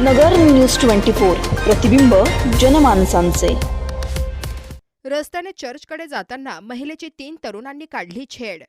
नगर news twenty four प्रतिबिंब जनमानसांचे. रस्त्याने चर्चकडे जाताना महिलेची तीन तरुणांनी काढली छेड.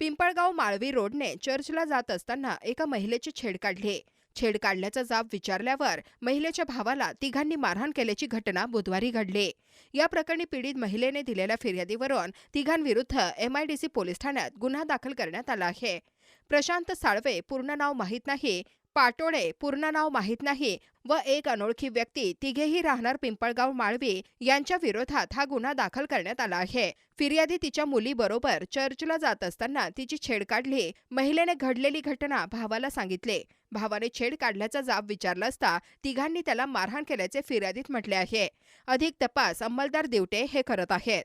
पिंपळगाव माळवी रोडने चर्चला जात असताना एका महिलेची छेड काढली. छेड काढल्याचा जाब विचारल्यावर महिलेच्या भावाला तिघांनी मारहाण केल्याची घटना बुधवारी घडली. या प्रकरणी पीडित महिलेने दिलेल्या फिर्यादीवरून तिघांविरुद्ध एमआयडीसी पोलीस ठाण्यात गुन्हा दाखल करण्यात आला आहे. प्रशांत साळवे पूर्ण नाव माहीत नाही पाटोळे पूर्ण नाव माहीत नाही व एक अनोळखी व्यक्ती तिघेही राहणार पिंपळगाव माळवी यांच्या विरोधात हा गुन्हा दाखल करण्यात आला आहे. फिर्यादी तिच्या मुलीबरोबर चर्चला जात असताना तिची छेड काढली. महिलेने घडलेली घटना भावाला सांगितले. भावाने छेड काढल्याचा जाब विचारला असता तिघांनी त्याला मारहाण केल्याचे फिर्यादीत म्हटले आहे. अधिक तपास अंमलदार दिवटे हे करत आहेत.